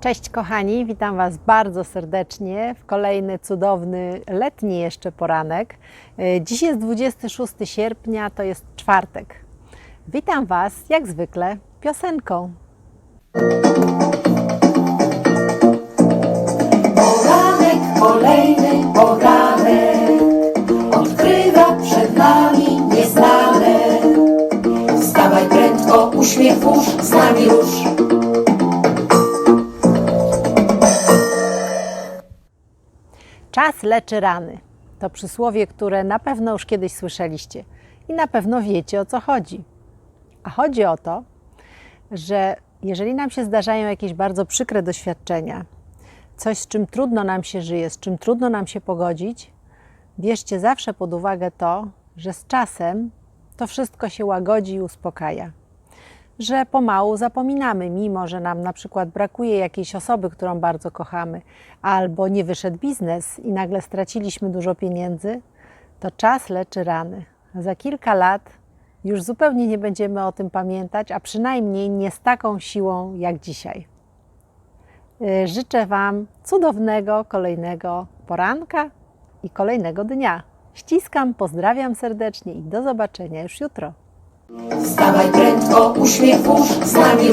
Cześć kochani, witam Was bardzo serdecznie w kolejny cudowny letni jeszcze poranek. E, Dziś jest 26 sierpnia, to jest czwartek. Witam Was jak zwykle piosenką. Poranek, kolejny poranek Odkrywa przed nami nieznane Wstawaj prędko, uśmiech włóż, z nami rusz Czas leczy rany. To przysłowie, które na pewno już kiedyś słyszeliście i na pewno wiecie o co chodzi. A chodzi o to, że jeżeli nam się zdarzają jakieś bardzo przykre doświadczenia, coś z czym trudno nam się żyje, z czym trudno nam się pogodzić, bierzcie zawsze pod uwagę to, że z czasem to wszystko się łagodzi i uspokaja. Że pomału zapominamy, mimo że nam na przykład brakuje jakiejś osoby, którą bardzo kochamy, albo nie wyszedł biznes i nagle straciliśmy dużo pieniędzy, to czas leczy rany. Za kilka lat już zupełnie nie będziemy o tym pamiętać, a przynajmniej nie z taką siłą jak dzisiaj. Y, Życzę Wam cudownego kolejnego poranka i kolejnego dnia. Ściskam, pozdrawiam serdecznie i do zobaczenia już jutro. Wstawaj prędko, uśmiech włóż, z nami